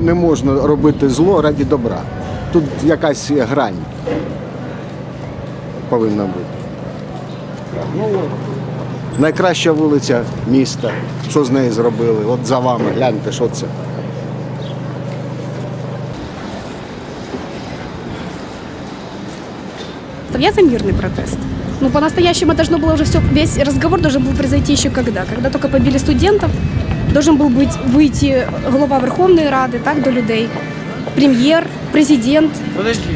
Не можна робити зло раді добра. Тут якась грань повинна бути. Ну, от. Найкраща вулиця міста. Що з нею зробили? От за вами, гляньте, що це. Я за мирный протест. Ну, по-настоящему должно было уже все, весь разговор должен был произойти еще когда? Когда только побили студентов, должен был быть выйти глава Верховної Ради, так, до людей, премьер, президент.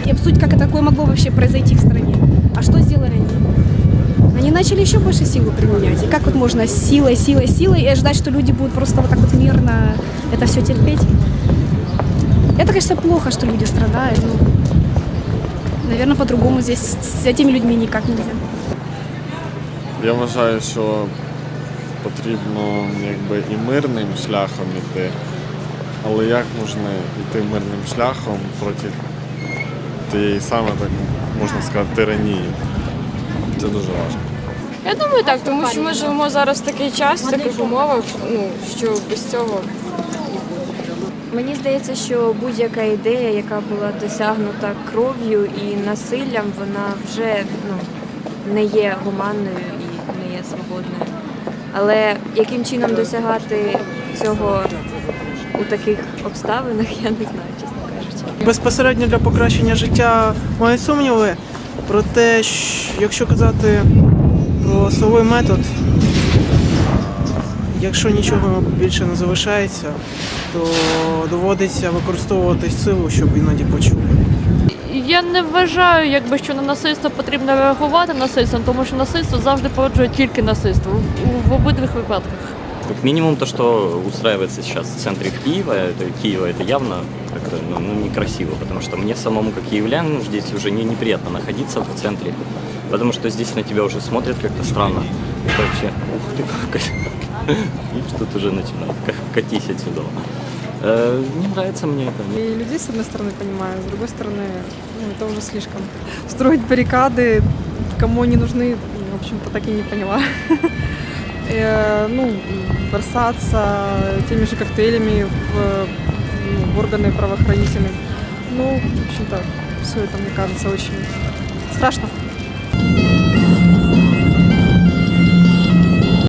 И обсудить, как такое могло вообще произойти в стране. А что сделали они? Они начали еще больше силу применять. И как вот можно силой, силой, силой и ждать, что люди будут просто вот так вот мирно это все терпеть? Это, конечно, плохо, что люди страдают. но, наверное, по-другому здесь с этими людьми никак нельзя. Я вважаю, що потрібно якби і мирним шляхом іти. Але як можна йти мирним шляхом проти тієї саме, так можна сказати, тиранії? Це дуже важко. Я думаю, так, тому що ми живемо зараз в такий час, в таких умовах, ну що без цього Мені здається, що будь-яка ідея, яка була досягнута кров'ю і насиллям, вона вже ну, не є гуманною і не є свободною. Але яким чином досягати цього у таких обставинах, я не знаю, чесно кажучи. Безпосередньо для покращення життя маю сумніви. Проте, щ- якщо казати про силовий метод, якщо нічого більше не залишається, то доводиться використовувати силу, щоб іноді почули Я не вважаю, якби що на насильство потрібно реагувати насильством, тому що насильство завжди породжує тільки насильство в, в обидвих випадках. Как минимум то, что устраивается сейчас в центре Киева, это, Киева, это явно как-то ну, ну, некрасиво, потому что мне самому как киевлянину здесь уже не, неприятно находиться в центре, потому что здесь на тебя уже смотрят как-то странно. Это вообще, ух ты, как Видишь, тут уже начинает ка- катись отсюда. Э, не нравится мне это. И людей, с одной стороны, понимаю, с другой стороны, ну, это уже слишком. Строить баррикады, кому они нужны, в общем-то, так и не поняла. Э, Ну, бросаться теми же коктейлями в, ну, в органы правоохранительные. Ну, в общем-то, все это, мне кажется, очень страшно.